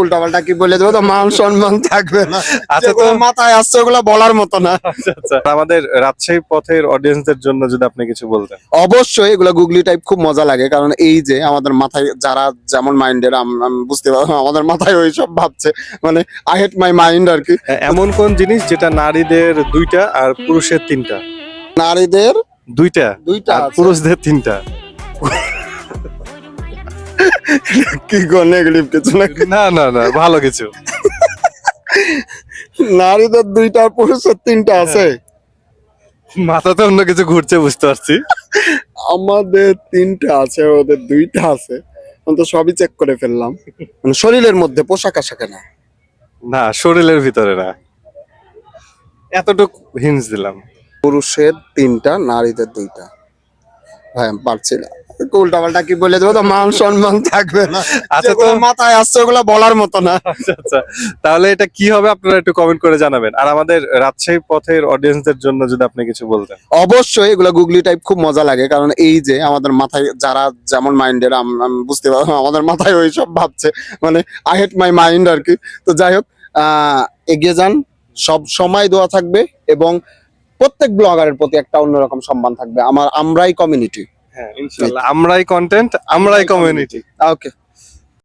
উল্টা পাল্টা কি বলে দেবো? তো মান সম্মান থাকবে না। আচ্ছা তো মাথায় আসছে ওগুলো বলার মতো না। আচ্ছা আচ্ছা। আমাদের রাজশাহী পথের অডিয়েন্সদের জন্য যদি আপনি কিছু বলতেন। অবশ্যই এগুলো গুগলি টাইপ খুব মজা লাগে কারণ এই যে আমাদের মাথায় যারা যেমন মাইন্ডের বুঝতে পারব আমাদের মাথায় ওই সব ভাবছে। মানে আই হেট মাই মাইন্ড আর কি। এমন কোন জিনিস যেটা নারীদের দুইটা আর পুরুষের তিনটা? নারীদের দুইটা? দুইটা পুরুষদের তিনটা? কি গো নেগেটিভ কিছু না না না না ভালো কিছু। নারীদের দুইটা পুরুষের তিনটা আছে। মাথাতে অন্য কিছু ঘুরছে বুঝতে পারছি। আমাদের তিনটা আছে ওদের দুইটা আছে। আমি তো সবই চেক করে ফেললাম। মানে শরীরের মধ্যে পোশাক আশাকে না। না শরীরের ভিতরে না। এতটুকু হিন্স দিলাম। পুরুষের তিনটা নারীদের দুইটা। আমি পারছি না। উল্টা পাল্টা কি বলে দেবো? তো মান সম্মান থাকবে। না আচ্ছা তো মাথায় আসছে ওগুলো বলার মতো না। আচ্ছা আচ্ছা। তাহলে এটা কি হবে আপনারা একটু কমেন্ট করে জানাবেন। আর আমাদের রাজশাহী পথের অডিয়েন্সদের জন্য যদি আপনি কিছু বলতেন। অবশ্যই এগুলো গুগলি টাইপ খুব মজা লাগে কারণ এই যে আমাদের মাথায় যারা যেমন মাইন্ডের আমি বুঝতে পারব আমাদের মাথায় ওই সব ভাবছে। মানে আই হেট মাই মাইন্ড আর কি। তো যাই হোক আহ, এগিয়ে যান। সব সময় দোয়া থাকবে এবং প্রত্যেক ব্লগারের প্রতি একটা অন্যরকম সম্মান থাকবে। আমার আমরাই কমিউনিটি হ্যাঁ ইনশাআল্লাহ আমরাই কন্টেন্ট আমরাই কমিউনিটি ওকে